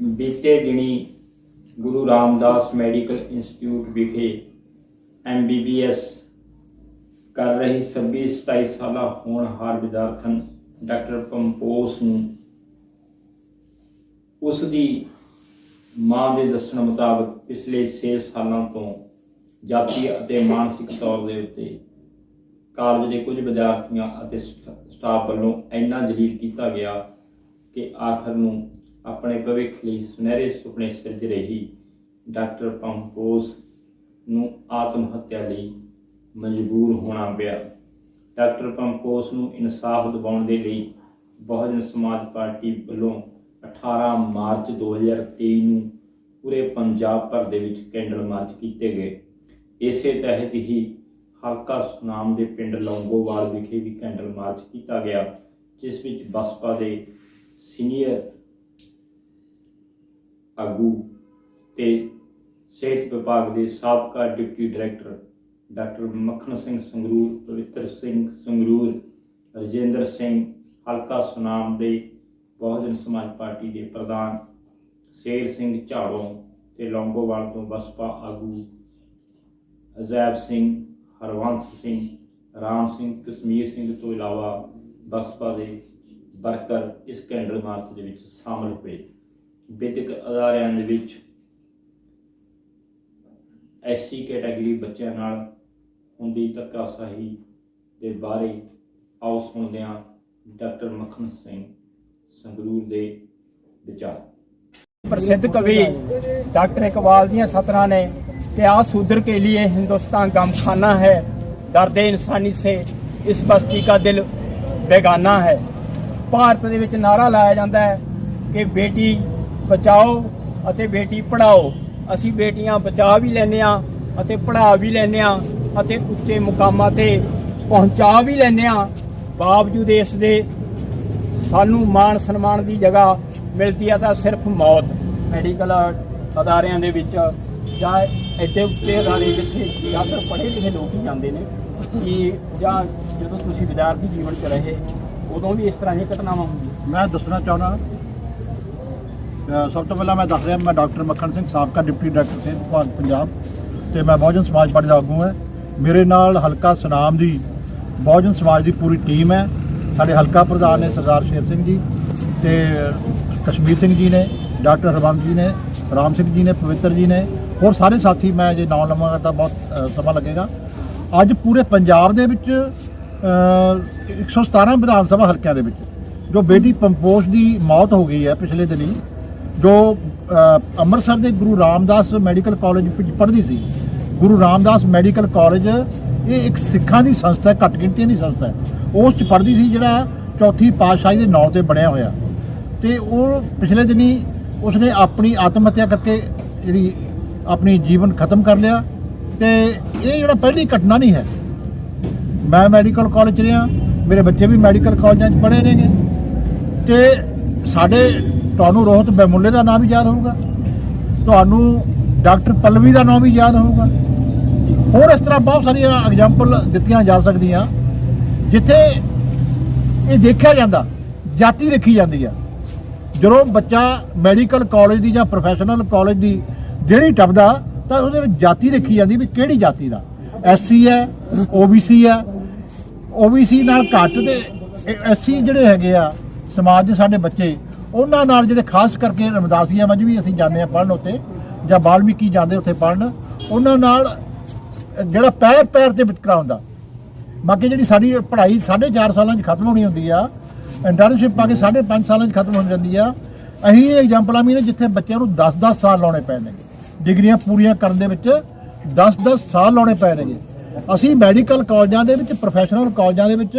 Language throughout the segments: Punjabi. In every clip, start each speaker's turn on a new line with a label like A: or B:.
A: ਬੀਤੇ ਦਿਨੀ ਗੁਰੂ ਰਾਮਦਾਸ ਮੈਡੀਕਲ ਇੰਸਟੀਚਿਊਟ ਵਿਖੇ ਐਮਬੀਬੀਐਸ ਕਰ ਰਹੀ 26 27 ਸਾਲਾ ਹੋਣਹਾਰ ਵਿਦਿਆਰਥਣ ਡਾਕਟਰ ਪੰਪੋਸ ਨੂੰ ਉਸ ਦੀ ਮਾਂ ਦੇ ਦੱਸਣ ਮੁਤਾਬਕ ਪਿਛਲੇ 6 ਸਾਲਾਂ ਤੋਂ ਜਾਤੀ ਅਤੇ ਮਾਨਸਿਕ ਤੌਰ ਦੇ ਉੱਤੇ ਕਾਲਜ ਦੇ ਕੁਝ ਵਿਦਿਆਰਥੀਆਂ ਅਤੇ ਸਟ- ਸਟਾਫ ਵੱਲੋਂ ਇੰਨਾ ਜਲੀਲ ਕੀਤਾ ਗਿਆ ਕਿ ਆਖਰ ਨੂੰ ਆਪਣੇ ਭਵਿੱਖ ਲਈ ਸੁਨਹਿਰੇ ਸੁਪਨੇ ਸਿਰਜ ਰਹੀ ਡਾਕਟਰ ਪੰਪੋਸ ਨੂੰ ਆਤਮ ਹੱਤਿਆ ਲਈ ਮਜਬੂਰ ਹੋਣਾ ਪਿਆ। ਡਾਕਟਰ ਪੰਪੋਸ ਨੂੰ ਇਨਸਾਫ ਦਿਵਾਉਣ ਦੇ ਲਈ ਬਹੁਜਨ ਸਮਾਜ ਪਾਰਟੀ ਵੱਲੋਂ 18 ਮਾਰਚ 2023 ਨੂੰ ਪੂਰੇ ਪੰਜਾਬ ਭਰ ਦੇ ਵਿੱਚ ਕੈਂਡਲ ਮਾਰਚ ਕੀਤੇ ਗਏ। ਇਸੇ ਤਹਿਤ ਹੀ ਹਲਕਾ ਸੁਨਾਮ ਦੇ ਪਿੰਡ ਲੌਂਗੋਵਾਲ ਵਿਖੇ ਵੀ ਕੈਂਡਲ ਮਾਰਚ ਕੀਤਾ ਗਿਆ, ਜਿਸ ਵਿੱਚ ਬਸਪਾ ਦੇ ਸੀਨੀਅਰ ਆਗੂ ਤੇ ਸਿਹਤ ਵਿਭਾਗ ਦੇ ਸਾਬਕਾ deputy director doctor Makhan Singh Sangrur, Pavittar Singh Sangrur, Rajinder Singh ਹਲਕਾ ਸੁਨਾਮ ਦੇ ਬਹੁਜਨ ਸਮਾਜ ਪਾਰਟੀ ਦੇ ਪ੍ਰਧਾਨ, ਸ਼ੇਰ ਸਿੰਘ ਝਾੜੋਂ ਤੇ ਲੌਂਗੋਵਾਲ ਤੋਂ ਬਸਪਾ ਆਗੂ, ਅਜ਼ੈਬ ਸਿੰਘ, ਹਰਵੰਸ ਸਿੰਘ, ਰਾਮ ਸਿੰਘ, ਕਸ਼ਮੀਰ ਸਿੰਘ ਤੋਂ ਇਲਾਵਾ ਬਸਪਾ ਦੇ ਵਰਕਰ ਇਸ ਕੈਂਡਲ ਮਾਰਚ ਦੇ ਵਿੱਚ ਸ਼ਾਮਲ ਹੋਏ। ਵਿਦਿਅਕ ਅਦਾਰਿਆਂ ਦੇ ਵਿੱਚ ਐਸਸੀ ਕੈਟਾਗਰੀ ਬੱਚਿਆਂ ਨਾਲ ਹੁੰਦੀ ਧੱਕਾਸ਼ਾਹੀ ਦੇ ਬਾਰੇ ਆਓ ਸੁਣਦੇ ਹਾਂ ਡਾਕਟਰ ਮੱਖਣ ਸਿੰਘ ਸੰਗਰੂਰ ਦੇ ਵਿਚਾਰ।
B: ਪ੍ਰਸਿੱਧ ਕਵੀ ਡਾਕਟਰ ਇਕਬਾਲ ਦੀਆਂ ਸਤਰਾਂ ਨੇ ਕਿ ਆ ਸੂਦਰ ਕੇ ਲਈ ਹਿੰਦੁਸਤਾਨ ਗਮਖਾਨਾ ਹੈ ਦਰਦੇ ਇਨਸਾਨੀ ਸੇ ਇਸ ਬਸਤੀ ਦਾ ਦਿਲ ਬੇਗਾਨਾ ਹੈ। ਭਾਰਤ ਦੇ ਵਿੱਚ ਨਾਰਾ ਲਾਇਆ ਜਾਂਦਾ ਹੈ ਕਿ ਬੇਟੀ ਬਚਾਓ ਅਤੇ ਬੇਟੀ ਪੜਾਓ ਅਸੀਂ ਬੇਟੀਆਂ ਬਚਾ ਵੀ ਲੈਂਦੇ ਆ ਅਤੇ ਪੜਾ ਵੀ ਲੈਂਦੇ ਆ ਅਤੇ ਉੱਚੇ ਮੁਕਾਮਾਂ ਤੇ ਪਹੁੰਚਾ ਵੀ ਲੈਂਦੇ ਆ ਬਾਵਜੂਦ ਇਸ ਦੇ ਸਾਨੂੰ ਮਾਣ ਸਨਮਾਨ ਦੀ ਜਗ੍ਹਾ ਮਿਲਦੀ ਆ ਤਾਂ ਸਿਰਫ ਮੌਤ। ਮੈਡੀਕਲ ਅਦਾਰਿਆਂ ਦੇ ਵਿੱਚ ਜਾਂ ਐਡੇ ਉੱਤੇ ਅਦਾਰੇ ਜਿੱਥੇ ਜ਼ਿਆਦਾਤਰ ਪੜ੍ਹੇ ਲਿਖੇ ਲੋਕ ਹੀ ਜਾਂਦੇ ਨੇ ਕਿ ਜਾਂ ਜਦੋਂ ਤੁਸੀਂ ਵਿਦਿਆਰਥੀ ਜੀਵਨ 'ਚ ਰਹੇ, ਉਦੋਂ ਵੀ ਇਸ ਤਰ੍ਹਾਂ ਦੀਆਂ ਘਟਨਾਵਾਂ ਹੁੰਦੀਆਂ।
C: ਮੈਂ ਦੱਸਣਾ ਚਾਹੁੰਦਾ ਸਭ ਤੋਂ ਪਹਿਲਾਂ ਮੈਂ ਦੱਸ ਰਿਹਾ ਮੈਂ ਡਾਕਟਰ ਮੱਖਣ ਸਿੰਘ ਸਾਬਕਾ ਡਿਪਟੀ ਡਾਇਰੈਕਟਰ ਸਿਹਤ ਵਿਭਾਗ ਪੰਜਾਬ ਤੇ ਮੈਂ ਬਹੁਜਨ ਸਮਾਜ ਪਾਰਟੀ ਦਾ ਆਗੂ ਹਾਂ। ਮੇਰੇ ਨਾਲ ਹਲਕਾ ਸੁਨਾਮ ਦੀ ਬਹੁਜਨ ਸਮਾਜ ਦੀ ਪੂਰੀ ਟੀਮ ਹੈ। ਸਾਡੇ ਹਲਕਾ ਪ੍ਰਧਾਨ ਨੇ ਸਰਦਾਰ ਸ਼ੇਰ ਸਿੰਘ ਜੀ ਤੇ ਕਸ਼ਮੀਰ ਸਿੰਘ ਜੀ ਨੇ ਡਾਕਟਰ ਹਰਬੰਸ ਜੀ ਨੇ ਰਾਮ ਸਿੰਘ ਜੀ ਨੇ ਪਵਿੱਤਰ ਜੀ ਨੇ ਹੋਰ ਸਾਰੇ ਸਾਥੀ ਮੈਂ ਜੇ ਨਾਮ ਲਵਾਂਗਾ ਤਾਂ ਬਹੁਤ ਸਮਾਂ ਲੱਗੇਗਾ। ਅੱਜ ਪੂਰੇ ਪੰਜਾਬ ਦੇ ਵਿੱਚ ਅ, 117 ਵਿਧਾਨ ਸਭਾ ਹਲਕਿਆਂ ਦੇ ਵਿੱਚ ਜੋ ਬੇਟੀ ਪੰਪੋਸ਼ ਦੀ ਮੌਤ ਹੋ ਗਈ ਹੈ ਪਿਛਲੇ ਦਿਨੀ। ਜੋ ਅੰਮ੍ਰਿਤਸਰ ਦੇ ਗੁਰੂ ਰਾਮਦਾਸ ਮੈਡੀਕਲ ਕਾਲਜ ਵਿੱਚ ਪੜ੍ਹਦੀ ਸੀ। ਗੁਰੂ ਰਾਮਦਾਸ ਮੈਡੀਕਲ ਕਾਲਜ, ਇਹ ਇੱਕ ਸਿੱਖਾਂ ਦੀ ਸੰਸਥਾ ਘੱਟ ਗਿਣਤੀ ਦੀ ਸੰਸਥਾ ਹੈ। ਉਸ 'ਚ ਪੜ੍ਹਦੀ ਸੀ ਜਿਹੜਾ ਚੌਥੀ ਪਾਤਸ਼ਾਹੀ ਦੇ ਨਾਂ ਤੇ ਬਣਿਆ ਹੋਇਆ। ਤੇ ਉਹ ਪਿਛਲੇ ਦਿਨੀ ਉਸਨੇ ਆਪਣੀ ਆਤਮ ਹੱਤਿਆ ਕਰਕੇ ਜਿਹੜੀ ਆਪਣੀ ਜੀਵਨ ਖਤਮ ਕਰ ਲਿਆ। ਤੇ ਇਹ ਜਿਹੜਾ ਪਹਿਲੀ ਘਟਨਾ ਨਹੀਂ ਹੈ। ਮੈਂ ਮੈਡੀਕਲ ਕਾਲਜ 'ਚ ਰਿਹਾ, ਮੇਰੇ ਬੱਚੇ ਵੀ ਮੈਡੀਕਲ ਕਾਲਜਾਂ 'ਚ ਪੜ੍ਹੇ ਨੇਗੇ। ਤੇ ਸਾਡੇ ਤੁਹਾਨੂੰ ਰੋਹਤ ਬੈਮੁੱਲੇ ਦਾ ਨਾਮ ਵੀ ਯਾਦ ਹੋਊਗਾ। ਤੁਹਾਨੂੰ ਡਾਕਟਰ ਪਲਵੀ ਦਾ ਨਾਮ ਵੀ ਯਾਦ ਹੋਊਗਾ। ਹੋਰ ਇਸ ਤਰ੍ਹਾਂ ਬਹੁਤ ਸਾਰੀਆਂ ਐਗਜ਼ਾਮਪਲ ਦਿੱਤੀਆਂ ਜਾ ਸਕਦੀਆਂ, ਜਿੱਥੇ ਇਹ ਦੇਖਿਆ ਜਾਂਦਾ, ਜਾਤੀ ਦੇਖੀ ਜਾਂਦੀ ਆ। ਜਦੋਂ ਬੱਚਾ ਮੈਡੀਕਲ ਕਾਲਜ ਦੀ ਜਾਂ ਪ੍ਰੋਫੈਸ਼ਨਲ ਕਾਲਜ ਦੀ ਜਿਹੜੀ ਟੱਪਦਾ, ਤਾਂ ਉਹਦੇ ਵਿੱਚ ਜਾਤੀ ਦੇਖੀ ਜਾਂਦੀ ਵੀ ਕਿਹੜੀ ਜਾਤੀ ਦਾ। ਐਸਸੀ ਹੈ ਓਬੀਸੀ ਹੈ ਓਬੀਸੀ ਨਾਲ ਘੱਟ ਤੇ ਐਸਸੀ ਜਿਹੜੇ ਹੈਗੇ ਆ, ਸਮਾਜ ਦੇ ਸਾਡੇ ਬੱਚੇ ਉਹਨਾਂ ਨਾਲ ਜਿਹੜੇ ਖਾਸ ਕਰਕੇ ਰਮਦਾਸੀਆਂ ਮੱਝ ਵੀ ਅਸੀਂ ਜਾਂਦੇ ਆ ਪੜ੍ਹਨ ਉੱਤੇ ਜਾਂ ਬਾਲਮੀਕੀ ਜਾਂਦੇ ਉੱਥੇ ਪੜ੍ਹਨ, ਉਹਨਾਂ ਨਾਲ ਜਿਹੜਾ ਪੈਰ ਪੈਰ ਤੇ ਵਿਤਕਰਾ ਹੁੰਦਾ। ਬਾਕੀ ਜਿਹੜੀ ਸਾਡੀ ਪੜ੍ਹਾਈ 4.5 ਸਾਲਾਂ 'ਚ ਖਤਮ ਹੋਣੀ ਹੁੰਦੀ ਆ, ਇੰਟਰਨਸ਼ਿਪ ਪਾ ਕੇ 5.5 ਸਾਲਾਂ 'ਚ ਖਤਮ ਹੋ ਜਾਂਦੀ ਆ, ਅਸੀਂ ਇਹ ਐਗਜ਼ਾਮਪਲਾਂ ਵੀ ਨੇ ਜਿੱਥੇ ਬੱਚਿਆਂ ਨੂੰ 10-10 ਸਾਲ ਲਾਉਣੇ ਪਏ ਨੇ ਡਿਗਰੀਆਂ ਪੂਰੀਆਂ ਕਰਨ ਦੇ ਵਿੱਚ 10-10 ਸਾਲ ਲਾਉਣੇ ਪਏ ਨੇ ਅਸੀਂ ਮੈਡੀਕਲ ਕਾਲਜਾਂ ਦੇ ਵਿੱਚ ਪ੍ਰੋਫੈਸ਼ਨਲ ਕਾਲਜਾਂ ਦੇ ਵਿੱਚ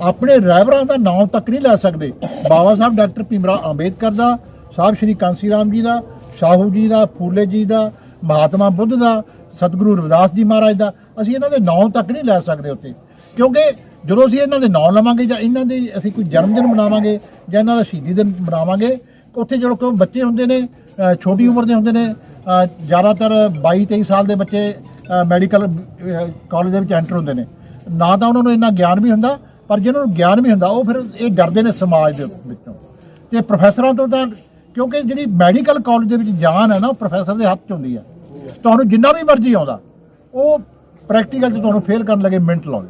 C: ਆਪਣੇ ਰਹਿਬਰਾਂ ਦਾ ਨਾਮ ਤੱਕ ਨਹੀਂ ਲੈ ਸਕਦੇ। ਬਾਬਾ ਸਾਹਿਬ ਡਾਕਟਰ ਭੀਮਰਾਓ ਅੰਬੇਦਕਰ ਦਾ, ਸਾਹਿਬ ਸ਼੍ਰੀ ਕਾਂਸੀ ਰਾਮ ਜੀ ਦਾ, ਸ਼ਾਹੂ ਜੀ ਦਾ, ਫੂਲੇ ਜੀ ਦਾ, ਮਹਾਤਮਾ ਬੁੱਧ ਦਾ, ਸਤਿਗੁਰੂ ਰਵਿਦਾਸ ਜੀ ਮਹਾਰਾਜ ਦਾ, ਅਸੀਂ ਇਹਨਾਂ ਦੇ ਨਾਮ ਤੱਕ ਨਹੀਂ ਲੈ ਸਕਦੇ ਉੱਤੇ ਕਿਉਂਕਿ ਜਦੋਂ ਅਸੀਂ ਇਹਨਾਂ ਦੇ ਨਾਮ ਲਵਾਂਗੇ ਜਾਂ ਇਹਨਾਂ ਦੇ ਅਸੀਂ ਕੋਈ ਜਨਮ ਦਿਨ ਮਨਾਵਾਂਗੇ ਜਾਂ ਇਹਨਾਂ ਦਾ ਸ਼ਹੀਦੀ ਦਿਨ ਮਨਾਵਾਂਗੇ, ਉੱਥੇ ਜਦੋਂ ਕੋਈ ਬੱਚੇ ਹੁੰਦੇ ਨੇ ਛੋਟੀ ਉਮਰ ਦੇ ਹੁੰਦੇ ਨੇ ਜ਼ਿਆਦਾਤਰ 22 23 ਸਾਲ ਦੇ ਬੱਚੇ ਮੈਡੀਕਲ ਕਾਲਜ ਦੇ ਵਿੱਚ ਐਂਟਰ ਹੁੰਦੇ ਨੇ। ਨਾ ਤਾਂ ਉਹਨਾਂ ਨੂੰ ਇੰਨਾ ਗਿਆਨ ਵੀ ਹੁੰਦਾ ਪਰ ਜਿਹਨਾਂ ਨੂੰ ਗਿਆਨ ਵੀ ਹੁੰਦਾ, ਉਹ ਫਿਰ ਇਹ ਡਰਦੇ ਨੇ ਸਮਾਜ ਦੇ ਵਿੱਚੋਂ। ਤੇ ਪ੍ਰੋਫੈਸਰਾਂ ਤੋਂ ਤਾਂ ਕਿਉਂਕਿ ਜਿਹੜੀ ਮੈਡੀਕਲ ਕਾਲਜ ਦੇ ਵਿੱਚ ਜਾਨ ਹੈ ਨਾ, ਉਹ ਪ੍ਰੋਫੈਸਰ ਦੇ ਹੱਥ 'ਚ ਹੁੰਦੀ ਹੈ। ਤੁਹਾਨੂੰ ਜਿੰਨਾ ਵੀ ਮਰਜ਼ੀ ਆਉਂਦਾ, ਉਹ ਪ੍ਰੈਕਟੀਕਲ 'ਚ ਤੁਹਾਨੂੰ ਫੇਲ ਕਰਨ ਲੱਗੇ ਮਿੰਟ ਲਾਉਂਦੇ।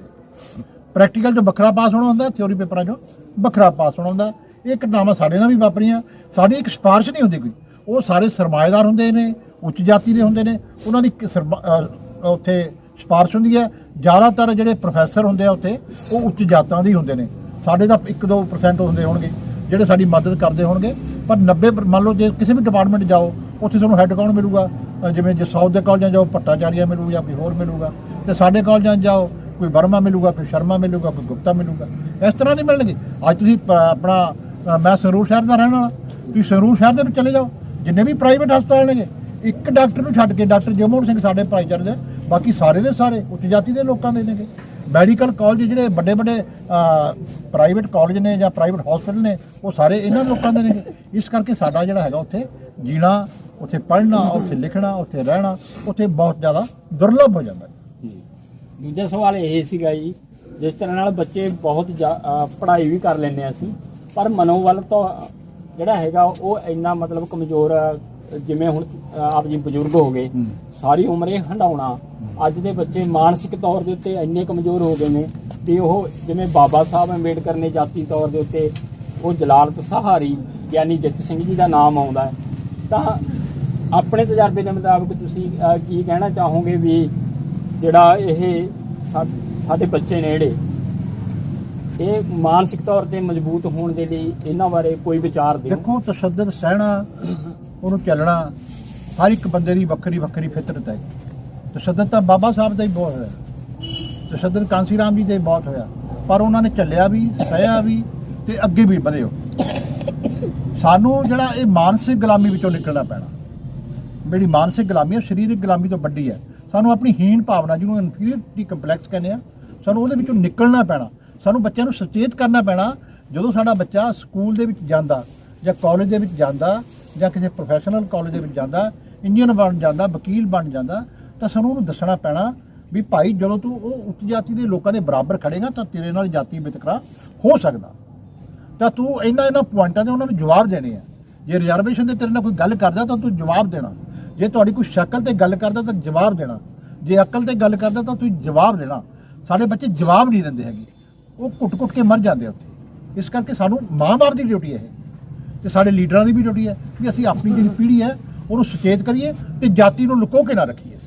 C: ਪ੍ਰੈਕਟੀਕਲ 'ਚ ਵੱਖਰਾ ਪਾਸ ਹੋਣਾ ਹੁੰਦਾ ਥਿਉਰੀ ਪੇਪਰਾਂ 'ਚੋਂ ਵੱਖਰਾ ਪਾਸ ਹੋਣਾ ਹੁੰਦਾ। ਇਹ ਘਟਨਾਵਾਂ ਸਾਡੇ ਨਾਲ ਵੀ ਵਾਪਰੀਆਂ। ਸਾਡੀ ਇੱਕ ਸਿਫਾਰਿਸ਼ ਨਹੀਂ ਹੁੰਦੀ ਕੋਈ। ਉਹ ਸਾਰੇ ਸਰਮਾਏਦਾਰ ਹੁੰਦੇ ਨੇ, ਉੱਚ ਜਾਤੀ ਦੇ ਹੁੰਦੇ ਨੇ। ਉਹਨਾਂ ਦੀ ਸਰਮਾ- ਉੱਥੇ ਸਿਫਾਰਿਸ਼ ਹੁੰਦੀ ਹੈ। ਜ਼ਿਆਦਾਤਰ ਜਿਹੜੇ ਪ੍ਰੋਫੈਸਰ ਹੁੰਦੇ ਆ ਉੱਥੇ, ਉਹ ਉੱਚ ਜਾਤਾਂ ਦੇ ਹੁੰਦੇ ਨੇ। ਸਾਡੇ ਤਾਂ 1-2% ਹੁੰਦੇ ਹੋਣਗੇ, ਜਿਹੜੇ ਸਾਡੀ ਮਦਦ ਕਰਦੇ ਹੋਣਗੇ। ਪਰ 90 ਮੰਨ ਲਓ ਜੇ ਕਿਸੇ ਵੀ ਡਿਪਾਰਟਮੈਂਟ ਜਾਓ, ਉੱਥੇ ਤੁਹਾਨੂੰ ਹੈੱਡ ਕੌਣ ਮਿਲੂਗਾ? ਜਿਵੇਂ ਜੇ ਸਾਊਥ ਦੇ ਕਾਲਜਾਂ ਜਾਓ, ਭੱਟਾਚਾਰੀਆ ਮਿਲੂ ਜਾਂ ਕੋਈ ਹੋਰ ਮਿਲੂਗਾ। ਤੇ ਸਾਡੇ ਕਾਲਜਾਂ 'ਚ ਜਾਓ, ਕੋਈ ਵਰਮਾ ਮਿਲੂਗਾ, ਕੋਈ ਸ਼ਰਮਾ ਮਿਲੂਗਾ, ਕੋਈ ਗੁਪਤਾ ਮਿਲੂਗਾ। ਇਸ ਤਰ੍ਹਾਂ ਨਹੀਂ ਮਿਲਣਗੇ। ਅੱਜ ਤੁਸੀਂ ਪ- ਆਪਣਾ ਮੈਂ ਸੰਗਰੂਰ ਸ਼ਹਿਰ ਦਾ ਰਹਿਣ ਵਾਲਾ। ਤੁਸੀਂ ਸੰਗਰੂਰ ਸ਼ਹਿਰ ਦੇ ਵਿੱਚ ਚਲੇ ਜਾਓ। ਜਿੰਨੇ ਵੀ ਪ੍ਰਾਈਵੇਟ ਹਸਪਤਾਲ ਨੇਗੇ, ਇੱਕ ਡਾਕਟਰ ਨੂੰ ਛੱਡ ਕੇ ਡਾਕਟਰ ਜਗਮੋਹਨ ਸਿੰਘ ਸਾਡੇ ਭਾਈਚਾਰੇ ਦੇ ਬਾਕੀ ਸਾਰੇ ਦੇ ਸਾਰੇ, ਉੱਚ ਜਾਤੀ ਦੇ ਲੋਕਾਂ ਦੇ ਨੇਗੇ। ਮੈਡੀਕਲ ਕਾਲਜ ਜਿਹੜੇ ਵੱਡੇ ਵੱਡੇ ਪ੍ਰਾਈਵੇਟ ਕਾਲਜ ਨੇ ਜਾਂ ਪ੍ਰਾਈਵੇਟ ਹਸਪੀਟਲ ਨੇ, ਉਹ ਸਾਰੇ ਇਹਨਾਂ ਲੋਕਾਂ ਦੇ ਨੇਗੇ। ਇਸ ਕਰਕੇ ਸਾਡਾ ਜਿਹੜਾ ਹੈਗਾ ਉੱਥੇ ਜੀਣਾ, ਉੱਥੇ ਪੜ੍ਹਨਾ, ਉੱਥੇ ਲਿਖਣਾ, ਉੱਥੇ ਰਹਿਣਾ, ਉੱਥੇ ਬਹੁਤ ਜ਼ਿਆਦਾ ਦੁਰਲਭ ਹੋ ਜਾਂਦਾ ਹੈ
B: ਦੂਜਾ ਸਵਾਲ ਇਹ ਸੀਗਾ ਜੀ, ਜਿਸ ਤਰ੍ਹਾਂ ਨਾਲ ਬੱਚੇ ਬਹੁਤ ਜ਼ਿਆ- ਪੜ੍ਹਾਈ ਵੀ ਕਰ ਲੈਂਦੇ ਆ ਅਸੀਂ, ਪਰ ਮਨੋਬਲ ਤੋਂ ਜਿਹੜਾ ਹੈਗਾ ਉਹ ਇੰਨਾ ਮਤਲਬ ਕਮਜ਼ੋਰ ਜਿਵੇਂ ਹੁਣ ਆਪ ਜੀ ਬਜ਼ੁਰਗ ਹੋ ਗਏ। ਸਾਰੀ ਉਮਰ ਇਹ ਹੰਡਾਉਣਾ ਅੱਜ ਦੇ ਬੱਚੇ ਮਾਨਸਿਕ ਤੌਰ ਦੇ ਉੱਤੇ ਇੰਨੇ ਕਮਜ਼ੋਰ ਹੋ ਗਏ ਨੇ ਵੀ ਉਹ ਜਿਵੇਂ ਬਾਬਾ ਸਾਹਿਬ ਅੰਬੇਡਕਰ ਨੇ ਜਾਤੀ ਤੌਰ ਦੇ ਉੱਤੇ ਉਹ ਜਲਾਲਤ ਸਹਾਰੀ ਗਿਆਨੀ ਜਿੱਤ ਸਿੰਘ ਜੀ ਦਾ ਨਾਮ ਆਉਂਦਾ ਤਾਂ ਆਪਣੇ ਤਜਰਬੇ ਦੇ ਮੁਤਾਬਕ ਤੁਸੀਂ ਕੀ ਕਹਿਣਾ ਚਾਹੋਗੇ ਵੀ ਜਿਹੜਾ ਇਹ ਸਾਡੇ ਬੱਚੇ ਨੇ ਜਿਹੜੇ ਇਹ ਮਾਨਸਿਕ ਤੌਰ ਤੇ ਮਜ਼ਬੂਤ ਹੋਣ ਦੇ ਲਈ ਇਹਨਾਂ ਬਾਰੇ ਕੋਈ ਵਿਚਾਰ ਦਿਓ?
C: ਦੇਖੋ ਤਸ਼ੱਦਦ ਸਹਿਣਾ ਉਹਨੂੰ ਚੱਲਣਾ, ਹਰ ਇੱਕ ਬੰਦੇ ਦੀ ਵੱਖਰੀ ਵੱਖਰੀ ਫਿਤਰਤ ਹੈ। ਤਸ਼ੱਦਦ ਤਾਂ ਬਾਬਾ ਸਾਹਿਬ ਦਾ ਹੀ ਬਹੁਤ ਹੋਇਆ। ਤਸ਼ੱਦਦ ਕਾਂਸੀ ਰਾਮ ਜੀ ਦਾ ਹੀ ਬਹੁਤ ਹੋਇਆ। ਪਰ ਉਹਨਾਂ ਨੇ ਚੱਲਿਆ ਵੀ, ਸਹਿਆ ਵੀ ਤੇ ਅੱਗੇ ਵੀ ਵਧਿਓ। ਸਾਨੂੰ ਜਿਹੜਾ ਇਹ ਮਾਨਸਿਕ ਗੁਲਾਮੀ ਵਿੱਚੋਂ ਨਿਕਲਣਾ ਪੈਣਾ। ਜਿਹੜੀ ਮਾਨਸਿਕ ਗੁਲਾਮੀ ਹੈ ਸਰੀਰਕ ਗੁਲਾਮੀ ਤੋਂ ਵੱਡੀ ਹੈ। ਸਾਨੂੰ ਆਪਣੀ ਹੀਣ ਭਾਵਨਾ, ਜਿਹਨੂੰ ਇਨਫੀਰੀਅਰਿਟੀ ਕੰਪਲੈਕਸ ਕਹਿੰਦੇ ਆ, ਸਾਨੂੰ ਉਹਦੇ ਵਿੱਚੋਂ ਨਿਕਲਣਾ ਪੈਣਾ। ਸਾਨੂੰ ਬੱਚਿਆਂ ਨੂੰ ਸੁਚੇਤ ਕਰਨਾ ਪੈਣਾ। ਜਦੋਂ ਸਾਡਾ ਬੱਚਾ ਸਕੂਲ ਦੇ ਵਿੱਚ ਜਾਂਦਾ ਜਾਂ ਕਾਲਜ ਦੇ ਵਿੱਚ ਜਾਂਦਾ ਜਾਂ ਕਿਸੇ ਪ੍ਰੋਫੈਸ਼ਨਲ ਕਾਲਜ ਦੇ ਵਿੱਚ ਜਾਂਦਾ ਇੰਜੀਨੀਅਰ ਬਣ ਜਾਂਦਾ, ਵਕੀਲ ਬਣ ਜਾਂਦਾ, ਤਾਂ ਸਾਨੂੰ ਉਹਨੂੰ ਦੱਸਣਾ ਪੈਣਾ ਵੀ ਭਾਈ ਜਦੋਂ ਤੂੰ ਉਹ ਉੱਚ ਜਾਤੀ ਦੇ ਲੋਕਾਂ ਦੇ ਬਰਾਬਰ ਖੜੇਗਾ ਤਾਂ ਤੇਰੇ ਨਾਲ ਜਾਤੀ ਵਿਤਕਰਾ ਹੋ ਸਕਦਾ। ਤਾਂ ਤੂੰ ਇਹਨਾਂ ਇਹਨਾਂ ਪੁਆਇੰਟਾਂ ਦੇ ਉਹਨਾਂ ਨੂੰ ਜਵਾਬ ਦੇਣੇ ਆ। ਜੇ ਰਿਜ਼ਰਵੇਸ਼ਨ ਦੇ ਤੇਰੇ ਨਾਲ ਕੋਈ ਗੱਲ ਕਰਦਾ ਤਾਂ ਤੂੰ ਜਵਾਬ ਦੇਣਾ। ਜੇ ਤੁਹਾਡੀ ਕੋਈ ਸ਼ਕਲ ਤੇ ਗੱਲ ਕਰਦਾ ਤਾਂ ਜਵਾਬ ਦੇਣਾ। ਜੇ ਅਕਲ ਤੇ ਗੱਲ ਕਰਦਾ ਤਾਂ ਤੂੰ ਜਵਾਬ ਦੇਣਾ। ਸਾਡੇ ਬੱਚੇ ਜਵਾਬ ਨਹੀਂ ਦਿੰਦੇ ਹੈਗੇ। ਉਹ ਕੁੱਟ ਕੁੱਟ ਕੇ ਮਰ ਜਾਂਦੇ ਉੱਥੇ। ਇਸ ਕਰਕੇ ਸਾਨੂੰ ਮਾਂ-ਬਾਪ ਦੀ ਡਿਊਟੀ ਹੈ ਇਹ। ਤੇ ਸਾਡੇ ਲੀਡਰਾਂ ਦੀ ਵੀ ਡਿਊਟੀ ਹੈ ਕਿ ਅਸੀਂ ਆਪਣੀ ਜਿਹੜੀ ਪੀੜ੍ਹੀ ਹੈ ਉਹਨੂੰ ਸੁਚੇਤ ਕਰੀਏ ਤੇ ਜਾਤੀ ਨੂੰ ਲੁਕੋ ਕੇ ਨਾ ਰੱਖੀਏ।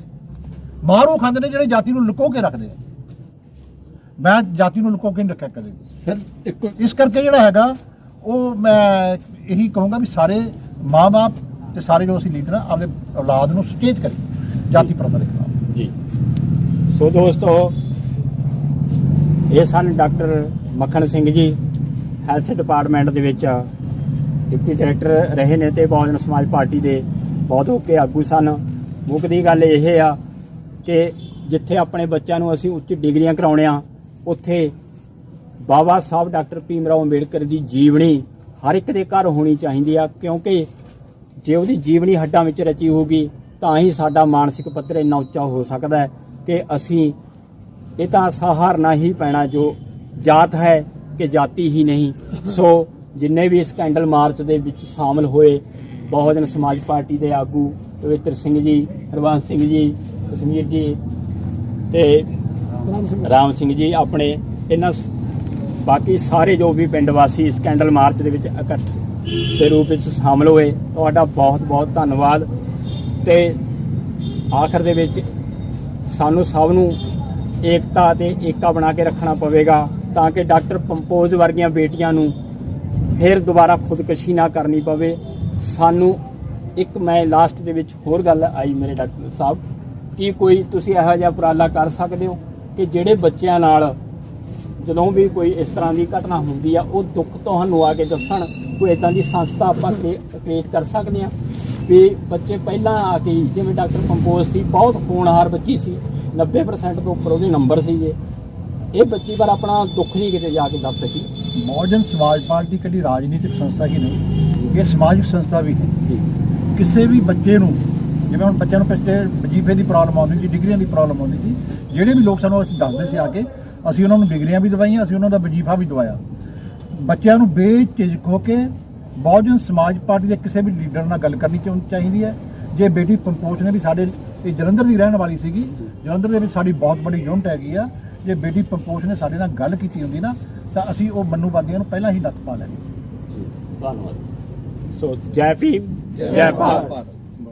C: ਮਾਰ ਖਾਂਦੇ ਨੇ ਜਿਹੜੇ ਜਾਤੀ ਨੂੰ ਲੁਕੋ ਕੇ ਰੱਖਦੇ ਆ। ਮੈਂ ਜਾਤੀ ਨੂੰ ਲੁਕੋ ਕੇ ਨਹੀਂ ਰੱਖਿਆ ਕਦੇ।
B: ਸਰ ਇੱਕ
C: ਇਸ ਕਰਕੇ ਜਿਹੜਾ ਹੈਗਾ ਉਹ ਮੈਂ ਇਹੀ ਕਹੂੰਗਾ ਵੀ ਸਾਰੇ ਮਾਂ-ਬਾਪ ਤੇ ਸਾਰੇ ਜੋ ਅਸੀਂ ਲੀਡਰ ਆ ਆਪਣੇ ਔਲਾਦ ਨੂੰ ਸੁਚੇਤ ਕਰੀਏ ਜਾਤੀ ਪ੍ਰਥਾ ਦੇ ਖਿਲਾਫ।
B: ਜੀ। ਸੋ ਦੋਸਤੋ ਇਹ ਸਨ doctor Makhan Singh ji health department ਦੇ ਵਿੱਚ ਡਿਪਟੀ ਡਾਇਰੈਕਟਰ ਰਹੇ ਨੇ ਤੇ ਬਹੁਜਨ ਸਮਾਜ ਪਾਰਟੀ ਦੇ ਬਹੁਤ ਓਕੇ ਆਗੂ ਸਨ। ਮੁੱਕਦੀ ਗੱਲ ਇਹ ਆ ਕਿ ਜਿੱਥੇ ਆਪਣੇ ਬੱਚਿਆਂ ਨੂੰ ਅਸੀਂ ਉੱਚ ਡਿਗਰੀਆਂ ਕਰਾਉਣੇ ਆ ਉੱਥੇ ਬਾਬਾ ਸਾਹਿਬ ਡਾਕਟਰ ਭੀਮ ਰਾਓ ਅੰਬੇਡਕਰ ਦੀ ਜੀਵਨੀ ਹਰ ਇੱਕ ਦੇ ਘਰ ਹੋਣੀ ਚਾਹੀਦੀ ਆ, ਕਿਉਂਕਿ ਜੇ ਉਹਦੀ ਜੀਵਨੀ ਹੱਡਾਂ ਵਿੱਚ ਰਚੀ ਹੋਊਗੀ, ਤਾਂ ਹੀ ਸਾਡਾ ਮਾਨਸਿਕ ਪੱਧਰ ਇੰਨਾ ਉੱਚਾ ਹੋ ਸਕਦਾ ਹੈ ਕਿ ਅਸੀਂ ਇਹ ਤਾਂ ਸਹਾਰਨਾ ਹੀ ਪੈਣਾ ਜੋ ਜਾਤ ਹੈ ਕਿ ਜਾਤੀ ਹੀ ਨਹੀਂ। ਸੋ ਜਿੰਨੇ ਵੀ ਇਸ ਕੈਂਡਲ ਮਾਰਚ ਦੇ ਵਿੱਚ ਸ਼ਾਮਲ ਹੋਏ ਬਹੁਜਨ ਸਮਾਜ ਪਾਰਟੀ ਦੇ ਆਗੂ ਪਵਿੱਤਰ ਸਿੰਘ ਜੀ ਹਰਵੰਸ ਸਿੰਘ ਜੀ, ਕਸ਼ਮੀਰ ਜੀ ਤੇ ਰਾਮ ਸਿੰਘ ਜੀ ਆਪਣੇ ਇਹਨਾਂ ਸ- ਬਾਕੀ ਸਾਰੇ ਜੋ ਵੀ ਪਿੰਡ ਵਾਸੀ ਇਸ ਕੈਂਡਲ ਮਾਰਚ ਦੇ ਵਿੱਚ ਇਕੱਠ ਦੇ ਰੂਪ ਵਿੱਚ ਸ਼ਾਮਲ ਹੋਏ, ਤੁਹਾਡਾ ਬਹੁਤ ਬਹੁਤ ਧੰਨਵਾਦ ਤੇ ਆਖਰ ਦੇ ਵਿੱਚ ਸਾਨੂੰ ਸਭ ਨੂੰ ਏਕਤਾ ਤੇ ਏਕਾ ਬਣਾ ਕੇ ਰੱਖਣਾ ਪਵੇਗਾ ਤਾਂ ਕਿ ਡਾਕਟਰ ਪੰਪੋਜ਼ ਵਰਗੀਆਂ ਬੇਟੀਆਂ ਨੂੰ ਫਿਰ ਦੁਬਾਰਾ ਖੁਦਕਸ਼ੀ ਨਾ ਕਰਨੀ ਪਵੇ। ਸਾਨੂੰ ਇੱਕ ਮੈਂ ਲਾਸਟ ਦੇ ਵਿੱਚ ਹੋਰ ਗੱਲ ਆਈ ਮੇਰੇ ਡਾਕਟਰ ਸਾਹਿਬ, ਕਿ ਕੋਈ ਤੁਸੀਂ ਇਹੋ ਜਿਹਾ ਉਪਰਾਲਾ ਕਰ ਸਕਦੇ ਹੋ ਕਿ ਜਿਹੜੇ ਬੱਚਿਆਂ ਨਾਲ ਜਦੋਂ ਵੀ ਕੋਈ ਇਸ ਤਰ੍ਹਾਂ ਦੀ ਘਟਨਾ ਹੁੰਦੀ ਆ, ਉਹ ਦੁੱਖ ਤੁਹਾਨੂੰ ਆ ਕੇ ਦੱਸਣ, ਕੋਈ ਇਦਾਂ ਦੀ ਸੰਸਥਾ ਆਪਾਂ ਕ੍ਰੀਏਟ ਕਰ ਸਕਦੇ ਆ। ਵੀ ਬੱਚੇ ਪਹਿਲਾਂ ਆ ਕੇ ਜਿਵੇਂ ਡਾਕਟਰ ਕੰਪੋਜ਼ ਸੀ, ਬਹੁਤ ਹੋਣਹਾਰ ਬੱਚੀ ਸੀ 90% ਤੋਂ ਉੱਪਰ ਉਹਦੇ ਨੰਬਰ ਸੀਗੇ। ਇਹ ਬੱਚੀ ਪਰ ਆਪਣਾ ਦੁੱਖ ਨਹੀਂ ਕਿਤੇ ਜਾ ਕੇ ਦੱਸ ਸਕੀ।
C: मॉडर्न ਸਮਾਜ ਪਾਰਟੀ कभी ਰਾਜਨੀਤਿਕ ਸੰਸਥਾ ਹੀ नहीं ਇਹ ਸਮਾਜਿਕ ਸੰਸਥਾ ਵੀ ਹੈ। ਕਿਸੇ ਵੀ ਬੱਚੇ ਨੂੰ ਜਿਵੇਂ ਹੁਣ ਬੱਚਿਆਂ ਨੂੰ ਪਿਛਲੇ ਵਜੀਫੇ ਦੀ ਪ੍ਰੋਬਲਮ ਆਉਂਦੀ ਸੀ ਡਿਗਰੀਆਂ ਦੀ ਪ੍ਰੋਬਲਮ ਆਉਂਦੀ ਸੀ ਜਿਹੜੇ ਵੀ ਲੋਕ ਸਾਨੂੰ ਅਸੀਂ ਦੱਸਦੇ ਸੀ ਆ ਕੇ ਅਸੀਂ ਉਹਨਾਂ ਨੂੰ ਡਿਗਰੀਆਂ ਵੀ ਦਵਾਈਆਂ ਅਸੀਂ ਉਹਨਾਂ ਦਾ ਵਜੀਫਾ ਵੀ ਦਵਾਇਆ। ਬੱਚਿਆਂ ਨੂੰ ਬੇਝਿਜਕ ਹੋ ਕੇ ਬਹੁਜਨ ਸਮਾਜ ਪਾਰਟੀ ਦੇ ਕਿਸੇ ਵੀ ਲੀਡਰ ਨਾਲ ਗੱਲ ਕਰਨੀ ਚਾਹੀਦੀ ਹੈ। ਜੇ ਬੇਟੀ ਪੰਪੋਚ ਨੇ ਵੀ ਸਾਡੇ ਇਹ ਜਲੰਧਰ ਦੀ ਰਹਿਣ ਵਾਲੀ ਸੀਗੀ ਜਲੰਧਰ ਦੇ ਵਿੱਚ ਸਾਡੀ ਬਹੁਤ ਵੱਡੀ ਯੂਨਿਟ ਹੈਗੀ ਆ। ਜੇ ਬੇਟੀ ਪੰਪੋਚ ਨੇ ਸਾਡੇ ਨਾਲ ਗੱਲ ਕੀਤੀ ਹੁੰਦੀ ਨਾ ਤਾਂ ਅਸੀਂ ਉਹ ਮੰਨੂਵਾਦੀਆਂ ਨੂੰ ਪਹਿਲਾਂ ਹੀ ਨੱਥ ਪਾ ਲੈਣੀ ਸੀ। ਧੰਨਵਾਦ।
B: ਸੋ ਜੈ ਭੀਮ ਜੈ ਭਾਰਤ।